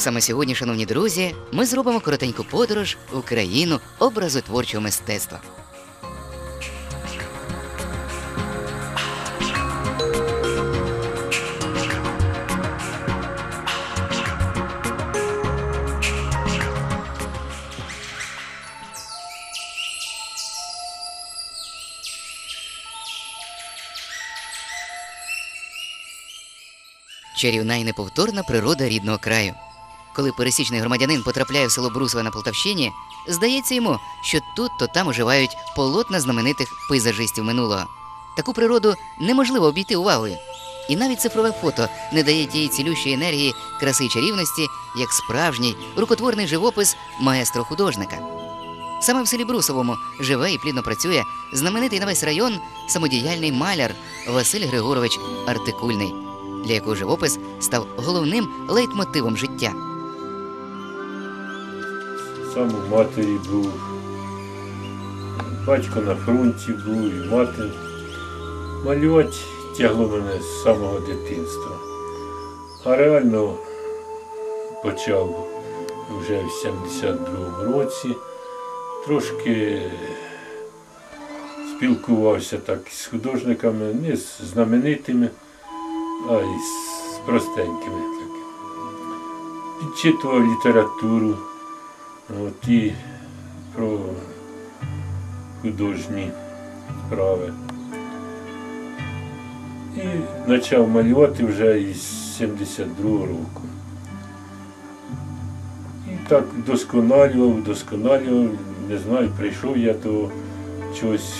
Саме сьогодні, шановні друзі, ми зробимо коротеньку подорож у країну образу творчого мистецтва. Чарівна і неповторна природа рідного краю. Коли пересічний громадянин потрапляє в село Брусове на Полтавщині, здається йому, що тут то там оживають полотна знаменитих пейзажистів минулого. Таку природу неможливо обійти увагою. І навіть цифрове фото не дає тієї цілющої енергії, краси й чарівності, як справжній рукотворний живопис маестро художника. Саме в селі Брусовому живе і плідно працює знаменитий на весь район самодіяльний маляр Василь Григорович Артикульний, для якого живопис став головним лейтмотивом життя. Сам у матері був. Батько на фронті був і мати. Малювати тягло мене з самого дитинства. А реально почав вже в 72-му році. Трошки спілкувався так з художниками, не з знаменитими, а й з простенькими. Так. Підчитував літературу. От, і про художні справи. І почав малювати вже із 72-го року. І так вдосконалював, вдосконалював, не знаю, прийшов я до чогось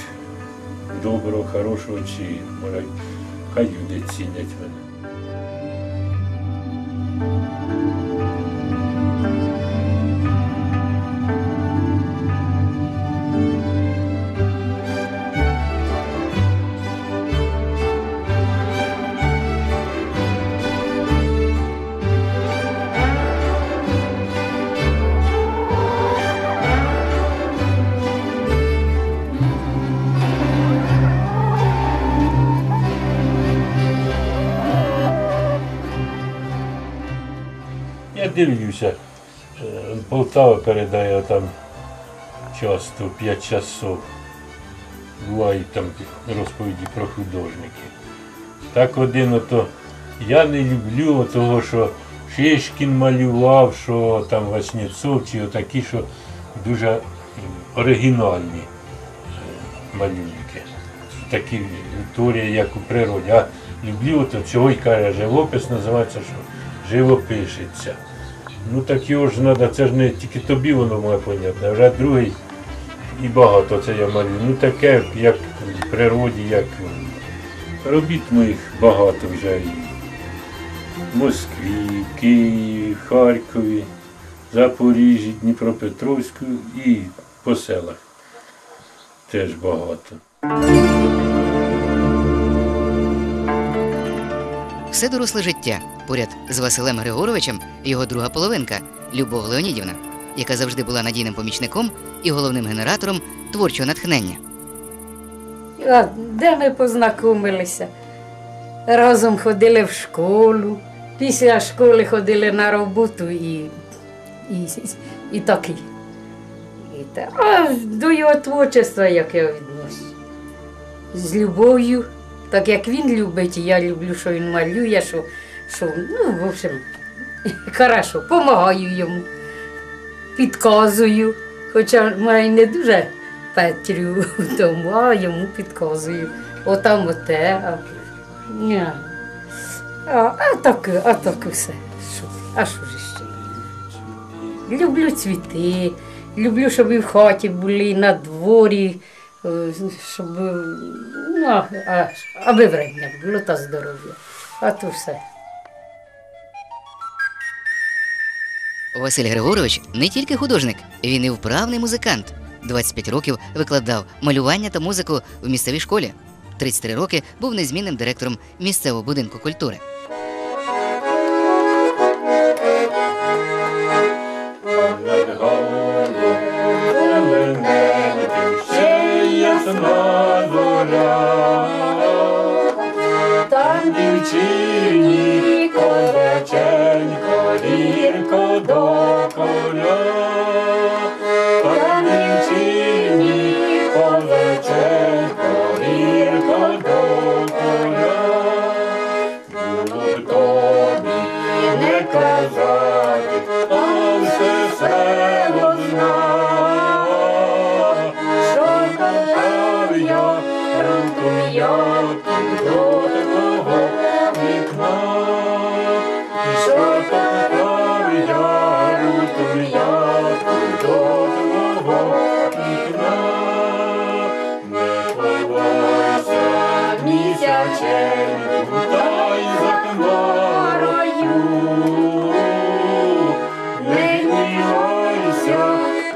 доброго, хорошого, чи може, хай люди цінять мене. Дивлюся, е, Полтава передає там часто 5 часов. Бувають там розповіді про художників. Так один ото я не люблю того, що Шишкін малював, що там Васнєцов чи отакі, що дуже оригінальні е, малюнки. Такі історії, як у природі. А люблю ото цього й каже, живопис називається, що живопишеться. Ну так його ж треба, це ж не тільки тобі воно має понятно, вже другий і багато це я малюю. Ну таке, як в природі, як робіт моїх багато вже і в Москві, Києві, Харкові, Запоріжжі, Дніпропетровську і по селах теж багато. Все доросле життя поряд з Василем Григоровичем його друга половинка Любов Леонідівна, яка завжди була надійним помічником і головним генератором творчого натхнення. А де ми познайомилися? Разом ходили в школу, після школи ходили на роботу і, і, і такі. І та. А до його творчества, як я відношусь. З любов'ю, так як він любить, і я люблю, що він малює, що, що ну, в общем, хорошо, допомагаю йому, підказую, хоча маю не дуже Петрю в тому, а йому підказую. Отам оте. А, а, а так, а так все. Що? А що ж ще? Люблю цвіти, люблю, щоб і в хаті були, і на дворі, е, щоб ну, а, аби врем'я було та здоров'я. А то все. Василь Григорович не тільки художник, він і вправний музикант. 25 років викладав малювання та музику в місцевій школі. 33 роки був незмінним директором місцевого будинку культури. Дівчині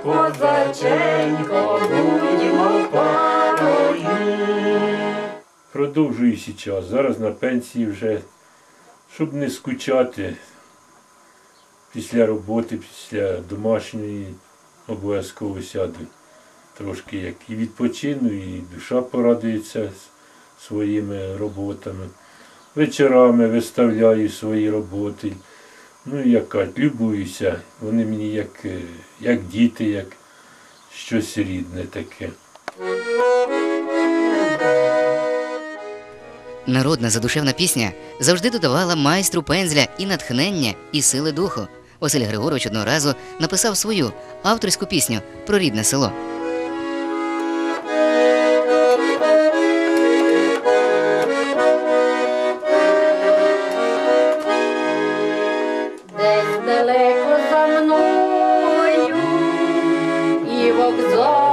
Позаченько будемо парою. Продовжую зараз. Зараз на пенсії вже, щоб не скучати після роботи, після домашньої обов'язково сяду. Трошки як і відпочину, і душа порадується своїми роботами. Вечорами виставляю свої роботи. Ну, і як кажуть, любуюся. Вони мені як, е, як діти, як щось рідне таке. Народна задушевна пісня завжди додавала майстру пензля і натхнення, і сили духу. Василь Григорович одного разу написав свою авторську пісню про рідне село. І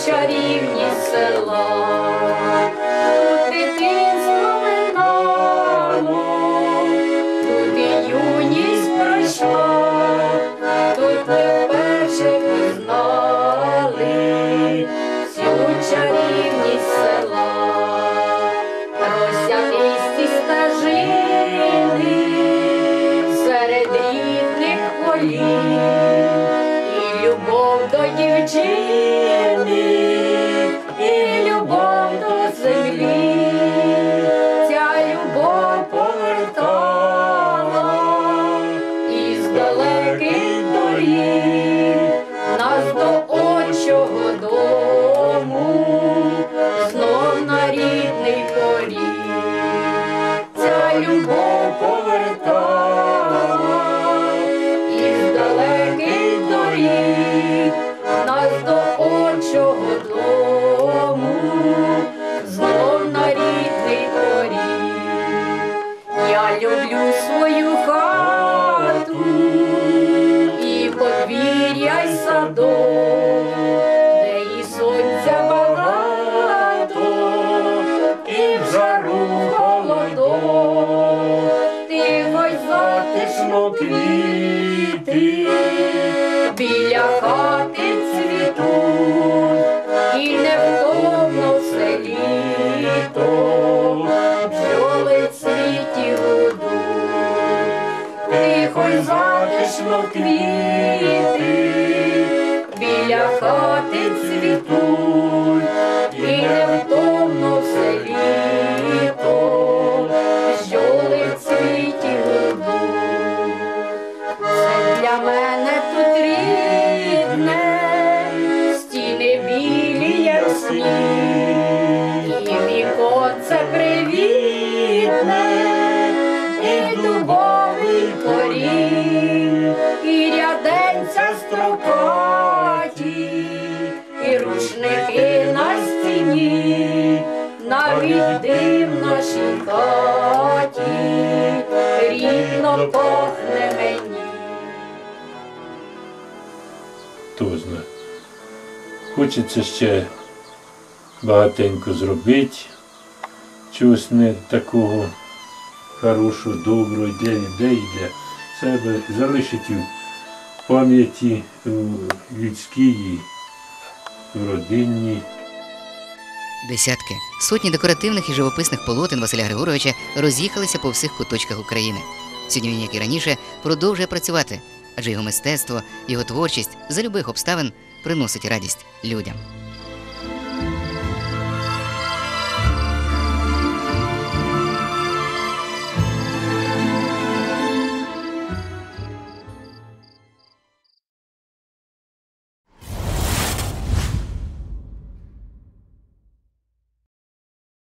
всю чарівність села. King, Lord, yeah. І невтомно все літо, бджоли в цвіті. Це для мене тут рідне, стіни білі ясні, і віконце привітне, і дубовий поріг, і ряденця строкаті, дим в нашій хаті, рідно пахне мені. Хто знає. Хочеться ще багатенько зробити, чогось не такого хорошого, доброго для людей, для себе, залишити в пам'яті людській, в родинній. Десятки, сотні декоративних і живописних полотен Василя Григоровича роз'їхалися по всіх куточках України. Сьогодні він, як і раніше, продовжує працювати, адже його мистецтво, його творчість за любих обставин приносить радість людям.